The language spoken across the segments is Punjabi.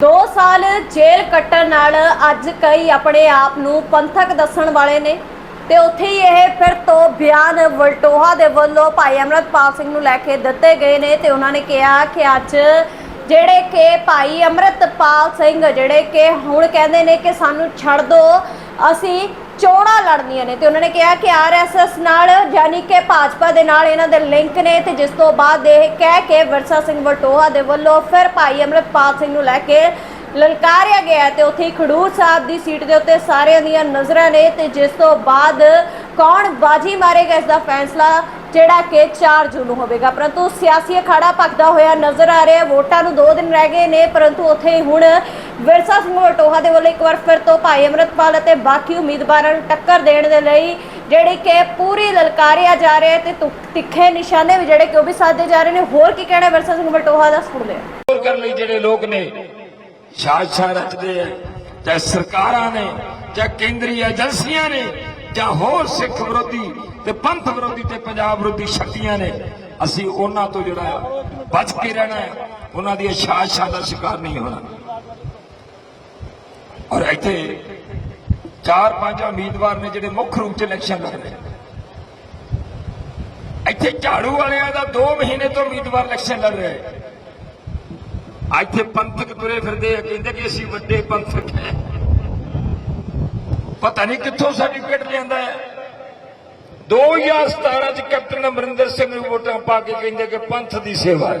2 ਸਾਲ ਜੇਲ੍ਹ ਕੱਟਣ ਨਾਲ ਅੱਜ ਕਈ ਆਪਣੇ ਆਪ ਨੂੰ ਪੰਥਕ ਦੱਸਣ ਵਾਲੇ ਨੇ ਤੇ ਉੱਥੇ ਹੀ ਇਹ ਫਿਰ ਤੋਂ ਬਿਆਨ ਵਲਟੋਹਾ ਦੇ ਵੱਲੋਂ ਭਾਈ ਅਮਰਤਪਾਲ ਸਿੰਘ ਨੂੰ ਲੈ ਕੇ ਦਿੱਤੇ ਗਏ ਨੇ ਤੇ ਉਹਨਾਂ ਨੇ ਕਿਹਾ ਕਿ ਅੱਜ ਜਿਹੜੇ ਕਿ ਭਾਈ ਅਮਰਤਪਾਲ ਸਿੰਘ, ਜਿਹੜੇ ਕਿ ਹੁਣ ਕਹਿੰਦੇ ਨੇ ਕਿ ਸਾਨੂੰ ਛੱਡ ਦਿਓ ਅਸੀਂ ਚੋਣਾਂ ਲੜਨੀਆਂ ਨੇ ਤੇ ਉਹਨਾਂ ਨੇ ਕਿਹਾ ਕਿ ਆਰਐਸਐਸ ਨਾਲ ਯਾਨੀ ਕਿ ਭਾਜਪਾ ਦੇ ਨਾਲ ਇਹਨਾਂ ਦੇ ਲਿੰਕ ਨੇ ਤੇ ਜਿਸ ਤੋਂ ਬਾਅਦ ਇਹ ਕਹਿ ਕੇ ਵਿਰਸਾ ਸਿੰਘ ਵਟੋਹਾ ਦੇ ਵੱਲੋਂ ਫਿਰ ਭਾਈ ਅਮਰਤਪਾਲ ਸਿੰਘ ਨੂੰ ਲੈ ਕੇ ਲਲਕਾਰਿਆ ਗਿਆ ਹੈ ਤੇ ਉੱਥੇ ਹੀ ਖਡੂਰ ਸਾਹਿਬ ਦੀ ਸੀਟ ਦੇ ਉੱਤੇ ਸਾਰਿਆਂ ਦੀਆਂ ਨਜ਼ਰਾਂ ਨੇ ਤੇ ਜਿਸ ਤੋਂ ਬਾਅਦ ਕੌਣ ਬਾਜੀ ਮਾਰੇਗਾ, ਇਸ ਦਾ ਫੈਸਲਾ ਜਿਹੜਾ ਕਿ 4 ਜੂਨ ਨੂੰ ਹੋਵੇਗਾ। ਪਰੰਤੂ ਸਿਆਸੀ ਅਖਾੜਾ ਭਖਦਾ ਹੋਇਆ ਨਜ਼ਰ ਆ ਰਿਹਾ। ਵੋਟਾਂ ਨੂੰ 2 ਦਿਨ ਰਹਿ ਗਏ ਨੇ, ਪਰੰਤੂ ਉੱਥੇ ਹੁਣ ਵਿਰਸਾ ਸਿੰਘ ਵਟੋਹਾ ਦੇ ਵੱਲੋਂ ਇੱਕ ਵਾਰ ਫਿਰ ਤੋਂ ਭਾਈ ਅਮਰਤਪਾਲ ਅਤੇ ਬਾਕੀ ਉਮੀਦਵਾਰਾਂ ਨੂੰ ਟੱਕਰ ਦੇਣ ਦੇ ਲਈ ਜਿਹੜੀ ਕਿ ਪੂਰੀ ਲਲਕਾਰਿਆ ਜਾ ਰਿਹਾ ਤੇ ਤਿੱਖੇ ਨਿਸ਼ਾਨੇ ਵੀ ਜਿਹੜੇ ਕਿ ਉਹ ਵੀ ਸਾਧੇ ਜਾ ਰਹੇ ਨੇ। ਹੋਰ ਕੀ ਕਹਿਣਾ ਵਿਰਸਾ ਸਿੰਘ ਵਟੋਹਾ ਦਾ? ਸੁਣਦੇ ਹਾਂ ਕੰਟਰੋਲ ਕਰਨ ਲਈ ਜਿਹੜੇ ਲੋਕ ਨੇ ਸਾਜ਼ਿਸ਼ਾਂ ਰਚਦੇ ਆ ਚਾਹੇ ਸਰਕਾਰਾਂ ਨੇ, ਚਾਹੇ ਕੇਂਦਰੀ ਏਜੰਸੀਆਂ ਨੇ ਜਾਂ ਹੋਰ ਸਿੱਖ ਵਿਰੋਧੀ ਤੇ ਪੰਥ ਵਿਰੋਧੀ ਤੇ ਪੰਜਾਬ ਵਿਰੋਧੀ ਸ਼ਕਤੀਆਂ ਨੇ, ਅਸੀਂ ਉਹਨਾਂ ਤੋਂ ਜਿਹੜਾ ਬਚ ਕੇ ਰਹਿਣਾ ਹੈ ਉਹਨਾਂ ਦੀ ਸਾਜ਼ਿਸ਼ਾਂ ਦਾ ਸ਼ਿਕਾਰ ਨਹੀਂ ਹੋਣਾ। ਔਰ ਇੱਥੇ ਚਾਰ ਪੰਜ ਉਮੀਦਵਾਰ ਨੇ ਜਿਹੜੇ ਮੁੱਖ ਰੂਪ ਚ ਇਲੈਕਸ਼ਨ ਲੜ ਰਹੇ ਇੱਥੇ ਝਾੜੂ ਵਾਲਿਆਂ ਦਾ 2 ਮਹੀਨੇ ਤੋਂ ਉਮੀਦਵਾਰ ਇਲੈਕਸ਼ਨ ਲੜ ਰਹੇ। ਇੱਥੇ ਪੰਥਕ ਤੁਰੇ ਫਿਰਦੇ ਆ, ਕਹਿੰਦੇ ਕਿ ਅਸੀਂ ਵੱਡੇ ਪੰਥਕ ਹੈ। ਪਤਾ ਨਹੀਂ ਕਿੱਥੋਂ ਸਰਟੀਫਿਕੇਟ ਲਿਆਂਦਾ ਹੈ। 2017 ਚ ਕੈਪਟਨ ਅਮਰਿੰਦਰ ਸਿੰਘ ਨੂੰ ਵੋਟਾਂ ਪਾ ਕੇ ਕਹਿੰਦੇ ਕਿ ਪੰਥ ਦੀ ਸੇਵਾ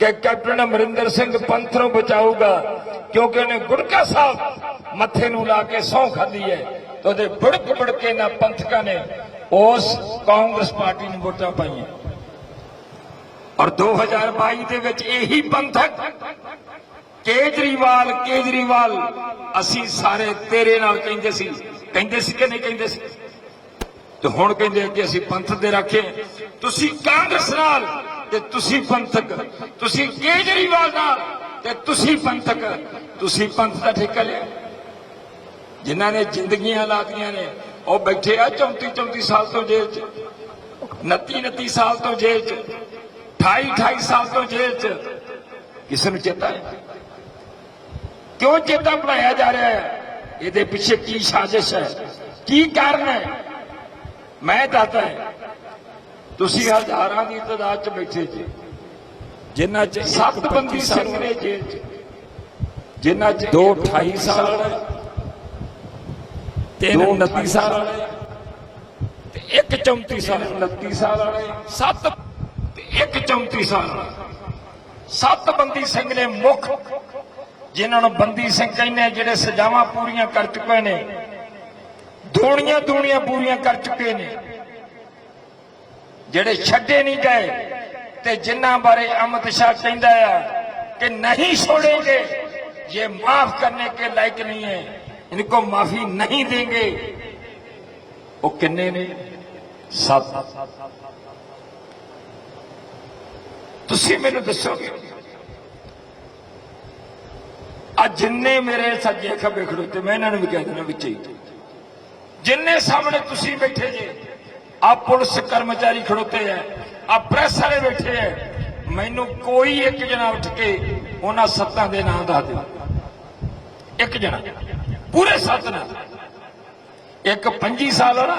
ਕਿ ਕੈਪਟਨ ਅਮਰਿੰਦਰ ਸਿੰਘ ਪੰਥ ਨੂੰ ਬਚਾਊਗਾ, ਕਿਉਂਕਿ ਉਹਨੇ ਗੁੜਕਾ ਸਾਹਿਬ ਮੱਥੇ ਨੂੰ ਲਾ ਕੇ ਸਹੁੰ ਖਾਧੀ ਹੈ ਤੇ ਉਹਦੇ ਬੁੜਕ ਬੁੜਕੇ ਨਾ ਪੰਥਕਾਂ ਨੇ ਉਸ ਕਾਂਗਰਸ ਪਾਰਟੀ ਨੂੰ ਵੋਟਾਂ ਪਾਈਆਂ। ਔਰ 2022 ਦੇ ਵਿੱਚ ਇਹੀ ਪੰਥਕ ਕੇਜਰੀਵਾਲ ਕੇਜਰੀਵਾਲ, ਅਸੀਂ ਸਾਰੇ ਤੇਰੇ ਨਾਲ ਕਹਿੰਦੇ ਸੀ। ਕਹਿੰਦੇ ਸੀ ਕਿ ਨਹੀਂ ਕਹਿੰਦੇ ਸੀ? ਤੇ ਹੁਣ ਕਹਿੰਦੇ ਕਿ ਅਸੀਂ ਪੰਥ ਦੇ ਰੱਖੇ ਤੁਸੀਂ ਕਾਂਗਰਸ ਨਾਲ ਤੇ ਤੁਸੀਂ ਪੰਥਕ। ਤੁਸੀਂ ਕੇਜਰੀਵਾਲ ਨਾਲ ਤੇ ਤੁਸੀਂ ਪੰਥਕ। ਤੁਸੀਂ ਪੰਥ ਦਾ ਠੇਕਾ ਲਿਆ। ਜਿਨ੍ਹਾਂ ਨੇ ਜ਼ਿੰਦਗੀਆਂ ਲਾਤੀਆਂ ਨੇ, ਉਹ ਬੈਠੇ ਆ 34 34 ਸਾਲ ਤੋਂ ਜੇਲ੍ਹ 'ਚ। 29 29 ਸਾਲ ਤੋਂ ਜੇਲ੍ਹ 'ਚ। 28 28 ਸਾਲ ਤੋਂ ਜੇਲ੍ਹ 'ਚ। ਕਿਸੇ ਨੂੰ ਚੇਤਾ ਹੈ ਕਿਉਂ ਚੇਤਾ ਭੁਲਾਇਆ ਜਾ ਰਿਹਾ ਹੈ? ਇਹਦੇ ਪਿੱਛੇ ਕੀ ਸਾਜ਼ਿਸ਼ ਹੈ? ਕੀ ਕਾਰਨ ਹੈ? ਮੈਂ ਦੱਸਦਾ ਹੈ। ਤੁਸੀਂ ਹਜ਼ਾਰਾਂ ਦੀ ਤਾਦਾਦ 'ਚ ਬੈਠੇ ਜੀ। ਜਿਨ੍ਹਾਂ 'ਚ ਸੱਤ ਬੰਦੀ ਸਿੰਘ ਨੇ ਜੇਲ੍ਹ 'ਚ। ਜਿਨ੍ਹਾਂ 'ਚ ਦੋ 28 ਸਾਲ ਵਾਲੇ ਤਿੰਨ 29 ਸਾਲ ਵਾਲੇ ਤੇ ਇੱਕ 34 ਸਾਲ 29 ਸਾਲ ਵਾਲੇ ਸੱਤ ਤੇ ਇੱਕ 34 ਸਾਲ ਸੱਤ ਬੰਦੀ ਸਿੰਘ ਨੇ ਮੁੱਖ ਜਿਨ੍ਹਾਂ ਨੂੰ ਬੰਦੀ ਸਿੰਘ ਕਹਿੰਦੇ ਜਿਹੜੇ ਸਜ਼ਾਵਾਂ ਪੂਰੀਆਂ ਕਰ ਚੁੱਕੇ ਨੇ ਦੁਨੀਆਂ ਦੁਨੀਆਂ ਪੂਰੀਆਂ ਕਰ ਚੁੱਕੇ ਨੇ, ਜਿਹੜੇ ਛੱਡੇ ਨਹੀਂ ਗਏ ਤੇ ਜਿਨ੍ਹਾਂ ਬਾਰੇ ਅਮਿਤ ਸ਼ਾਹ ਕਹਿੰਦਾ ਆ ਕਿ ਨਹੀਂ ਛੋੜेंगे ये माफ करने के लायक नहीं है इनको माफी नहीं देंगे वो किन्ने ने सत ਤੁਸੀਂ ਮੈਨੂੰ ਦੱਸੋਗੇ? ਆ ਜਿੰਨੇ ਮੇਰੇ ਸੱਜੇ ਖੱਬੇ ਖੜੋਤੇ, ਮੈਂ ਇਹਨਾਂ ਨੂੰ ਵੀ ਕਹਿ ਦਿੰਦਾ ਵਿੱਚ ਹੀ। ਜਿੰਨੇ ਸਾਹਮਣੇ ਤੁਸੀਂ ਬੈਠੇ ਜੇ, ਆ ਪੁਲਿਸ ਕਰਮਚਾਰੀ ਖੜੋਤੇ ਐ, ਆ ਪ੍ਰੈਸ ਵਾਲੇ ਬੈਠੇ ਐ, ਮੈਨੂੰ ਕੋਈ ਇੱਕ ਜਣਾ ਉੱਠ ਕੇ ਉਹਨਾਂ ਸੱਤਾਂ ਦੇ ਨਾਂ ਦੱਸ ਦਿਓ। ਇੱਕ ਜਣਾ, ਪੂਰੇ ਸੱਤ ਨਾਲ ਇੱਕ 25 ਸਾਲ ਵਾਲਾ,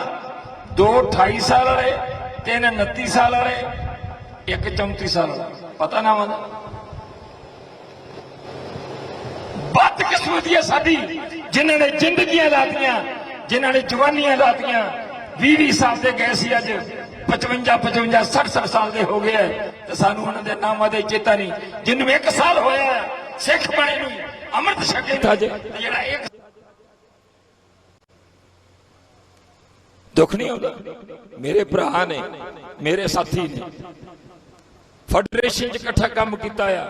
ਦੋ 28 ਸਾਲ ਵਾਲੇ, ਤਿੰਨ 29 ਸਾਲ ਵਾਲੇ, ਇੱਕ 34 ਸਾਲ ਵਾਲਾ। ਪਤਾ ਨਾ ਮਨ ਬਦ ਕਿਸਮਤੀ ਹੈ ਸਾਡੀ ਜਿਨ੍ਹਾਂ ਨੇ ਜ਼ਿੰਦਗੀਆਂ ਲਾਤੀਆਂ ਜਿਨ੍ਹਾਂ ਨੇ ਜਵਾਨੀਆਂ ਲਾਤੀਆਂ। 20 20 ਸਾਲ ਦੇ ਗਏ ਸੀ ਅੱਜ 55 55 60 60 ਸਾਲ ਦੇ ਹੋ ਗਏ ਤੇ ਸਾਨੂੰ ਉਹਨਾਂ ਦੇ ਨਾਮਾਂ ਦੇ ਚੇਤਾ ਨਹੀਂ। ਜਿਹਨੂੰ ਇੱਕ ਸਾਲ ਹੋਇਆ ਸਿੱਖ ਬਣੇ ਨੂੰ ਅੰਮ੍ਰਿਤ ਛਕੇ ਜਿਹੜਾ ਇੱਕ ਦੁੱਖ ਨਹੀਂ ਆਉਂਦਾ। ਮੇਰੇ ਭਰਾ ਨੇ ਮੇਰੇ ਸਾਥੀ ਨੇ ਫੈਡਰੇਸ਼ਨ 'ਚ ਇਕੱਠਾ ਕੰਮ ਕੀਤਾ ਆ।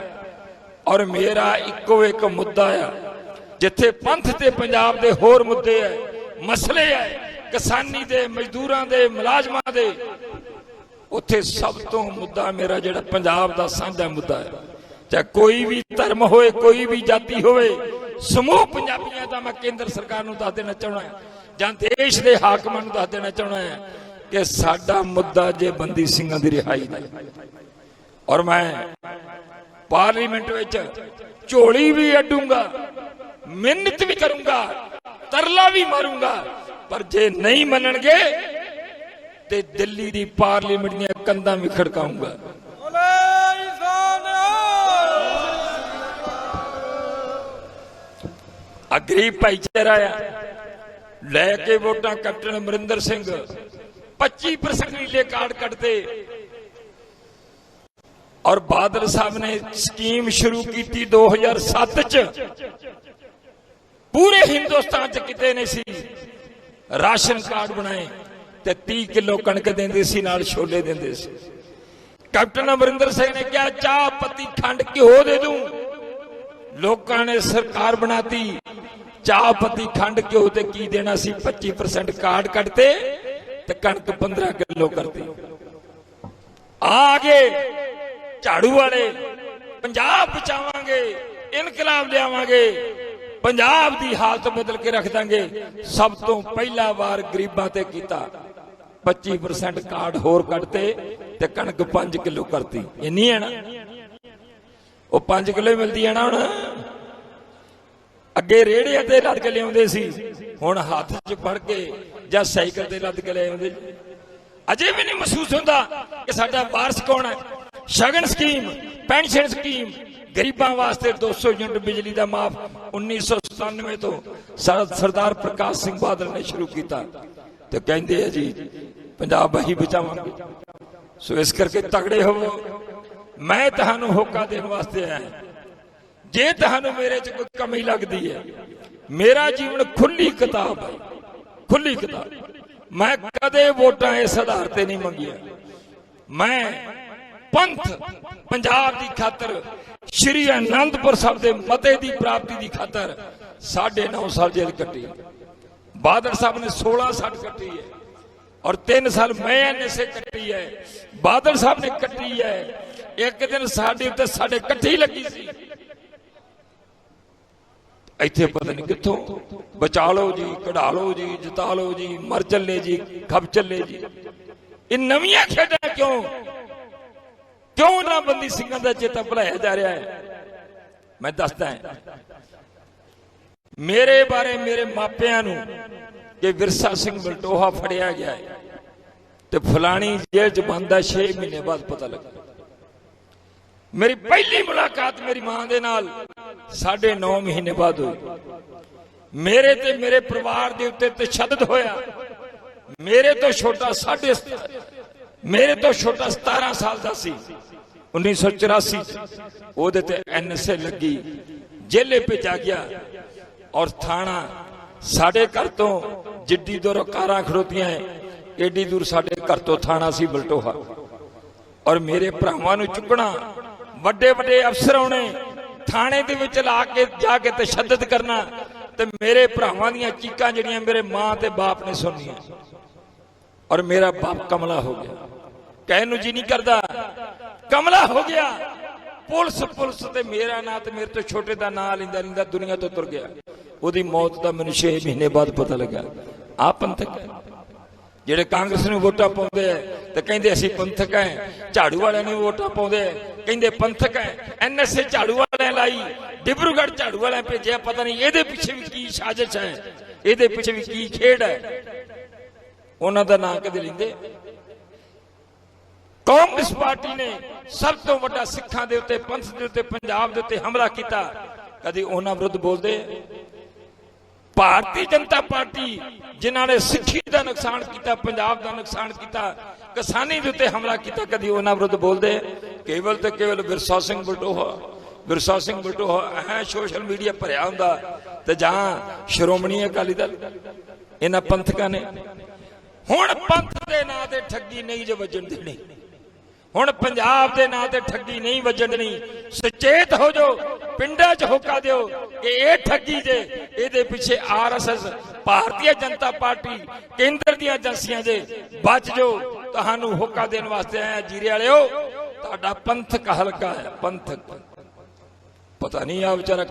ਔਰ ਮੇਰਾ ਇੱਕੋ ਇੱਕ ਮੁੱਦਾ ਆ, ਜਿੱਥੇ ਪੰਥ ਤੇ ਪੰਜਾਬ ਦੇ ਹੋਰ ਮੁੱਦੇ ਆ, ਮਸਲੇ ਆ, ਕਿਸਾਨੀ ਦੇ, ਮਜ਼ਦੂਰਾਂ ਦੇ, ਮੁਲਾਜ਼ਮਾਂ ਦੇ, ਉੱਥੇ ਸਭ ਤੋਂ ਮੁੱਦਾ ਮੇਰਾ ਜਿਹੜਾ ਪੰਜਾਬ ਦਾ ਸਾਂਝਾ ਮੁੱਦਾ ਹੈ ਚਾਹੇ ਕੋਈ ਵੀ ਧਰਮ ਹੋਏ ਕੋਈ ਵੀ ਜਾਤੀ ਹੋਵੇ, ਸਮੂਹ ਪੰਜਾਬੀਆਂ ਦਾ ਮੈਂ ਕੇਂਦਰ ਸਰਕਾਰ ਨੂੰ ਦੱਸ ਦੇਣਾ ਚਾਹੁੰਦਾ ਜਾਂ ਦੇਸ਼ ਦੇ ਹਾਕਮਾਂ ਨੂੰ ਦੱਸ ਦੇਣਾ ਚਾਹੁੰਦਾ ਹੈ ਕਿ ਸਾਡਾ ਮੁੱਦਾ ਜੇ ਬੰਦੀ ਸਿੰਘਾਂ ਦੀ ਰਿਹਾਈ ਦਾ। ਔਰ ਮੈਂ ਪਾਰਲੀਮੈਂਟ ਵਿੱਚ ਝੋਲੀ ਵੀ ਅੱਡੂੰਗਾ ਮਿਹਨਤ ਵੀ ਕਰੂੰਗਾ, ਤਰਲਾ ਵੀ ਮਾਰੂੰਗਾ, ਪਰ ਜੇ ਨਹੀਂ ਮੰਨਣਗੇ ਤੇ ਦਿੱਲੀ ਦੀ ਪਾਰਲੀਮੈਂਟ ਦੀਆਂ ਕੰਧਾਂ ਵੀ ਖੜਕਾਉਂਗਾ। ਆ ਗਰੀਬ ਭਾਈਚਾਰਾ ਆ। ਲੈ ਕੇ ਵੋਟਾਂ ਕੈਪਟਨ ਅਮਰਿੰਦਰ ਸਿੰਘ 25% ਨੀਲੇ ਕਾਰਡ ਕੱਢਦੇ ਔਰ ਬਾਦਲ ਸਾਹਿਬ ਨੇ ਸਕੀਮ ਸ਼ੁਰੂ ਕੀਤੀ 2007 ਚ। ਪੂਰੇ ਹਿੰਦੁਸਤਾਨ ਚ ਕਿਤੇ ਨਹੀਂ ਸੀ। ਰਾਸ਼ਨ ਕਾਰਡ ਬਣਾਏ ਤੇ 30 ਕਿਲੋ ਕਣਕ ਦਿੰਦੇ ਸੀ, ਨਾਲ ਛੋਲੇ ਦਿੰਦੇ ਸੀ। ਕੈਪਟਨ ਅਮਰਿੰਦਰ ਸਿੰਘ ਨੇ ਕਿਹਾ, ਚਾਹ ਪੱਤੀ ਖੰਡ ਘਿਓ ਦੇ ਦੂੰ। ਲੋਕਾਂ ਨੇ ਸਰਕਾਰ ਬਣਾਤੀ। ਚਾਹ ਪੱਤੀ ਖੰਡ ਘਿਓ ਤੇ ਕੀ ਦੇਣਾ ਸੀ? 25% ਕਾਰਡ ਕੱਢਤੇ ਤੇ ਕਣਕ 15 ਕਿਲੋ ਕਰਤੀ। ਆ ਗਏ। ਝਾੜੂ ਵਾਲੇ, ਪੰਜਾਬ ਬਚਾਵਾਂਗੇ, ਇਨਕਲਾਬ ਲਿਆਵਾਂਗੇ, ਪੰਜਾਬ ਦੀ ਹਾਲਤ ਬਦਲ ਕੇ ਰੱਖ ਦਾਂਗੇ। ਸਭ ਤੋਂ ਪਹਿਲਾ ਵਾਰ ਗਰੀਬਾਂ ਤੇ ਕੀਤਾ। 25% ਕਾਰਡ ਹੋਰ ਕੱਢਤੇ ਤੇ ਕਣਕ 5 ਕਿਲੋ ਕਰਤੀ। ਇੰਨੀ ਹੈ ਨਾ? ਉਹ 5 ਕਿਲੋ ਹੀ ਮਿਲਦੀ ਹੈ ਨਾ ਹੁਣ। ਅੱਗੇ ਰੇੜਿਆਂ ਤੇ ਲੱਦ ਕੇ ਲਿਆਉਂਦੇ ਸੀ। ਹੁਣ ਹੱਥ 'ਚ ਫੜ ਕੇ ਜਾਂ ਸਾਈਕਲ ਤੇ ਲੱਦ ਕੇ ਲਿਆਉਂਦੇ ਅਜੇ ਵੀ ਨਹੀਂ ਮਹਿਸੂਸ ਹੁੰਦਾ ਕਿ ਸਾਡਾ ਵਾਰਸ ਕੌਣ ਹੈ। ਸ਼ਗਨ ਸਕੀਮ, ਪੈਨਸ਼ਨ ਸਕੀਮ, ਗਰੀਬਾਂ ਵਾਸਤੇ 200 ਯੂਨਿਟ ਬਿਜਲੀ ਦਾ ਮਾਫ 1997 ਤੋਂ ਸਰਦਾਰ ਪ੍ਰਕਾਸ਼ ਸਿੰਘ ਬਾਦਲ ਨੇ ਸ਼ੁਰੂ ਕੀਤਾ। ਤੇ ਕਹਿੰਦੇ ਆ ਜੀ, ਪੰਜਾਬ ਅਸੀਂ ਬਚਾਵਾਂਗੇ। ਸੋ ਇਸ ਕਰਕੇ ਤਗੜੇ ਹੋਵੋ। ਮੈਂ ਤੁਹਾਨੂੰ ਹੋਕਾ ਦੇਣ ਵਾਸਤੇ ਆਇਆ। ਜੇ ਤੁਹਾਨੂੰ ਮੇਰੇ 'ਚ ਕੋਈ ਕਮੀ ਲੱਗਦੀ ਹੈ, ਮੇਰਾ ਜੀਵਨ ਖੁੱਲੀ ਕਿਤਾਬ ਹੈ। ਖੁੱਲੀ ਕਿਤਾਬ। ਮੈਂ ਕਦੇ ਵੋਟਾਂ ਇਸ ਆਧਾਰ ਤੇ ਨਹੀਂ ਮੰਗੀਆਂ। ਮੈਂ ਪੰਥ ਪੰਜਾਬ ਦੀ ਖਾਤਰ, ਸ਼੍ਰੀ ਅਨੰਦਪੁਰ ਸਾਹਿਬ ਦੇ ਮਤੇ ਦੀ ਪ੍ਰਾਪਤੀ ਦੀ ਖਾਤਰ 9.5 ਸਾਲ ਜੇਲ੍ਹ ਕੱਟੀ ਬਾਦਲ ਸਾਹਿਬ ਨੇ 16 ਸਾਲ ਕੱਟੀ ਹੈ ਔਰ 3 ਸਾਲ ਮੈਂ ਐਨਐਸਏ ਕੱਟੀ ਹੈ। ਬਾਦਲ ਸਾਹਿਬ ਨੇ ਕੱਟੀ ਹੈ। ਇੱਕ ਦਿਨ ਸਾਡੇ ਉੱਤੇ ਸਾਡੇ ਇਕੱਠੀ ਲੱਗੀ ਸੀ। ਇੱਥੇ ਪਤਾ ਨਹੀਂ ਕਿੱਥੋਂ, ਬਚਾ ਲਓ ਜੀ, ਕਢਾ ਲਓ ਜੀ, ਜਿਤਾ ਲਓ ਜੀ, ਮਰ ਚੱਲੇ ਜੀ, ਖੱਬ ਚੱਲੇ ਜੀ। ਇਹ ਨਵੀਆਂ ਖੇਡਾਂ ਕਿਉਂ? ਕਿਉਂ ਨਾ ਬੰਦੀ ਸਿੰਘਾਂ ਦਾ ਚੇਤਾ ਭੁਲਾਇਆ ਜਾ ਰਿਹਾ ਹੈ? ਮੈਂ ਦੱਸਦਾ ਹਾਂ। ਮੇਰੇ ਬਾਰੇ ਮੇਰੇ ਮਾਪਿਆਂ ਨੂੰ ਕਿ ਵਿਰਸਾ ਸਿੰਘ ਬਲਟੋਹਾ ਫੜਿਆ ਗਿਆ ਹੈ ਤੇ ਫਲਾਣੀ ਜੇਲ੍ਹ ਚ ਬੰਦਾ 6 ਮਹੀਨੇ ਬਾਅਦ ਪਤਾ ਲੱਗਾ। ਮੇਰੀ ਪਹਿਲੀ ਮੁਲਾਕਾਤ ਮੇਰੀ ਮਾਂ ਦੇ ਨਾਲ ਸਾਢੇ 9 ਮਹੀਨੇ ਬਾਅਦ ਹੋਈ। ਮੇਰੇ ਤੇ ਮੇਰੇ ਪਰਿਵਾਰ ਦੇ ਉੱਤੇ ਤਸ਼ੱਦਦ ਹੋਇਆ। ਮੇਰੇ ਤੋਂ ਛੋਟਾ ਸਾਢੇ ਮੇਰੇ ਤੋਂ ਛੋਟਾ 17 ਸਾਲ ਦਾ ਸੀ। 1984 ਚ ਉਹਦੇ ਤੇ ਐਨਐਸਏ ਲੱਗੀ ਜੇਲੇ ਭੇਜਿਆ ਗਿਆ ਔਰ ਥਾਣਾ ਸਾਡੇ ਘਰ ਤੋਂ ਜਿੱਡੀ ਦੂਰ ਕਾਰਾਂ ਖੜੋਤੀਆਂ ਏਡੀ ਦੂਰ ਸਾਡੇ ਘਰ ਤੋਂ ਥਾਣਾ ਸੀ ਬਲਟੋਹਾ। ਔਰ ਮੇਰੇ ਭਰਾਵਾਂ ਨੂੰ ਚੁੱਕਣਾ, ਵੱਡੇ ਵੱਡੇ ਅਫਸਰ ਆਉਣੇ, ਥਾਣੇ ਦੇ ਵਿੱਚ ਲਾ ਕੇ, ਜਾ ਕੇ ਤਸ਼ੱਦਦ ਕਰਨਾ ਤੇ ਮੇਰੇ ਭਰਾਵਾਂ ਦੀਆਂ ਚੀਕਾਂ ਜਿਹੜੀਆਂ ਮੇਰੇ ਮਾਂ ਤੇ ਬਾਪ ਨੇ ਸੁਣੀਆਂ ਔਰ ਮੇਰਾ ਬਾਪ ਕਮਲਾ ਹੋ ਗਿਆ। ਕਹਿਣ ਨੂੰ ਜੀ ਨਹੀਂ ਕਰਦਾ। ਕਮਲਾ ਹੋ ਗਿਆ। ਪੁਲਿਸ ਪੁਲਿਸ ਤੇ ਮੇਰਾ ਨਾਂ ਤੇ ਮੇਰੇ ਤੋਂ ਛੋਟੇ ਦਾ ਨਾਂ ਲੈਂਦਾ ਲੈਂਦਾ ਦੁਨੀਆ ਤੋਂ ਤੁਰ ਗਿਆ। ਉਹਦੀ ਮੌਤ ਦਾ ਮੈਨੂੰ 6 ਮਹੀਨੇ ਬਾਅਦ ਪਤਾ ਲੱਗਾ। ਆ ਪੰਥਕ ਜਿਹੜੇ ਕਾਂਗਰਸ ਨੂੰ ਵੋਟਾਂ ਪਾਉਂਦੇ ਆ, ਤੇ ਕਹਿੰਦੇ ਅਸੀਂ ਪੰਥਕ ਹੈ। ਝਾੜੂ ਵਾਲਿਆਂ ਨੂੰ ਵੋਟਾਂ ਪਾਉਂਦੇ ਆ। ਕਹਿੰਦੇ ਪੰਥਕ ਹੈ। ਐਨਐਸਏ ਝਾੜੂ ਵਾਲਿਆਂ ਲਾਈ, ਡਿਬਰੂਗੜ੍ਹ ਝਾੜੂ ਵਾਲਿਆਂ ਭੇਜਿਆ, ਪਤਾ ਨਹੀਂ ਇਹਦੇ ਪਿੱਛੇ ਵੀ ਕੀ ਸਾਜ਼ਿਸ਼ ਹੈ। ਇਹਦੇ ਪਿੱਛੇ ਵੀ ਕੀ ਖੇਡ ਹੈ। ਉਹਨਾਂ ਦਾ ਨਾਂ ਕਦੇ ਲੈਂਦੇ ਕਾਂਗਰਸ ਪਾਰਟੀ ਨੇ ਸਭ ਤੋਂ ਵੱਡਾ ਸਿੱਖਾਂ ਦੇ ਉੱਤੇ, ਪੰਥ ਦੇ ਉੱਤੇ, ਪੰਜਾਬ ਦੇ ਉੱਤੇ ਹਮਲਾ ਕੀਤਾ। ਕਦੀ ਉਹਨਾਂ ਵਿਰੁੱਧ ਬੋਲਦੇ? ਭਾਰਤੀ ਜਨਤਾ ਪਾਰਟੀ ਜਿਨ੍ਹਾਂ ਨੇ ਸਿੱਖੀ ਦਾ ਨੁਕਸਾਨ ਕੀਤਾ, ਪੰਜਾਬ ਦਾ ਨੁਕਸਾਨ ਕੀਤਾ, ਕਿਸਾਨੀ ਦੇ ਉੱਤੇ ਹਮਲਾ ਕੀਤਾ, ਕਦੀ ਉਹਨਾਂ ਵਿਰੁੱਧ ਬੋਲਦੇ? ਕੇਵਲ ਤੇ ਕੇਵਲ ਵਿਰਸਾ ਸਿੰਘ ਬਲਟੋਹਾ ਵਿਰਸਾ ਸਿੰਘ ਬਲਟੋਹਾ ਹੈ ਸੋਸ਼ਲ ਮੀਡੀਆ ਭਰਿਆ ਹੁੰਦਾ ਤੇ ਜਾਂ ਸ਼੍ਰੋਮਣੀ ਅਕਾਲੀ ਦਲ, ਇਹਨਾਂ ਪੰਥਕਾਂ ਨੇ ਹੁਣ ਪੰਥ ਦੇ ਨਾਂ ਤੇ ਠੱਗੀ ਨਹੀਂ ਜੇ ਵੱਜਣ ਦੇਣੀ। ਹੁਣ ਪੰਜਾਬ ਦੇ ਨਾਂ ਤੇ ਠੱਗੀ ਨਹੀਂ ਵੱਜਣ ਦੇਣੀ। ਸੁਚੇਤ ਹੋ ਜਾਓ, ਪਿੰਡਾਂ 'ਚ ਹੋਕਾ ਦਿਓ ਕਿ ਇਹ ਠੱਗੀ ਜੇ, ਇਹਦੇ ਪਿੱਛੇ ਆਰਐਸਐਸ ਭਾਰਤੀ ਜਨਤਾ ਪਾਰਟੀ, ਕੇਂਦਰ ਦੀਆਂ ਏਜੰਸੀਆਂ ਜੇ ਬਚ ਜਾਓ, ਤੁਹਾਨੂੰ ਹੋਕਾ ਦੇਣ ਵਾਸਤੇ ਆਇਆ ਜੀਰੇ ਵਾਲਿਓ। ਤੁਹਾਡਾ ਪੰਥਕ ਹਲਕਾ ਹੈ, ਪੰਥਕ। ਪਤਾ ਨਹੀਂ ਆ ਵਿਚਾਰਾ